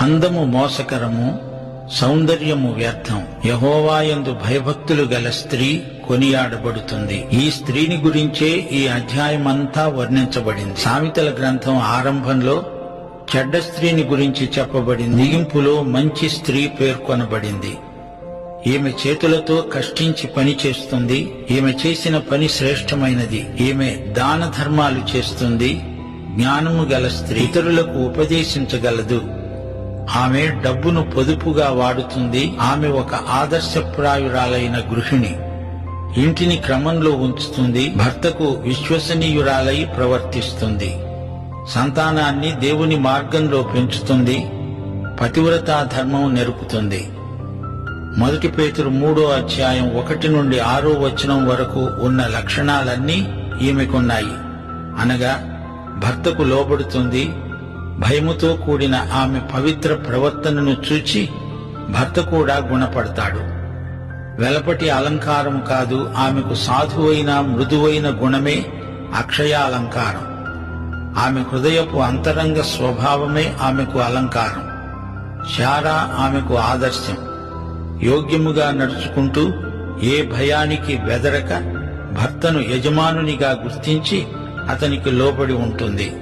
అందము మోసకరము సౌందర్యము వ్యర్థం. యహోవాయందు భయభక్తులు గల స్త్రీ కొనియాడబడుతుంది. ఈ స్త్రీని గురించే ఈ అధ్యాయమంతా వర్ణించబడింది. సామెతల గ్రంథం ఆరంభంలో చెడ్డ స్త్రీని గురించి చెప్పబడింది. ముగింపులో మంచి స్త్రీ పేర్కొనబడింది. ఈమె చేతులతో కష్టించి పని చేస్తుంది. ఈమె చేసిన పని శ్రేష్టమైనది. ఈమె దాన ధర్మాలు చేస్తుంది. జ్ఞానము గల స్త్రీ. ఇతరులకు ఉపదేశించగలదు. ఆమె డబ్బును పొదుపుగా వాడుతుంది. ఆమె ఒక ఆదర్శప్రాయురాలైన గృహిణి. ఇంటిని క్రమంలో ఉంచుతుంది. భర్తకు విశ్వసనీయురాలై ప్రవర్తిస్తుంది. సంతానాన్ని దేవుని మార్గంలో పెంచుతుంది. పతివ్రతా ధర్మం నెరుపుతుంది. మొదటి పేతురు మూడో అధ్యాయం ఒకటి నుండి ఆరో వచనం వరకు ఉన్న లక్షణాలన్నీ ఈమెకున్నాయి. అనగా భర్తకు లోబడుతుంది భయముతో కూడిన ఆమె పవిత్ర ప్రవర్తనను చూచి భర్త కూడా గుణపడతాడు. వెలపటి అలంకారం కాదు ఆమెకు సాధువైన మృదువైన గుణమే అక్షయాలంకారం. ఆమె హృదయపు అంతరంగ స్వభావమే ఆమెకు అలంకారం. శారా ఆమెకు ఆదర్శం. యోగ్యముగా నడుచుకుంటూ ఏ భయానికి బెదరక భర్తను యజమానునిగా గుర్తించి అతనికి లోబడి ఉంటుంది.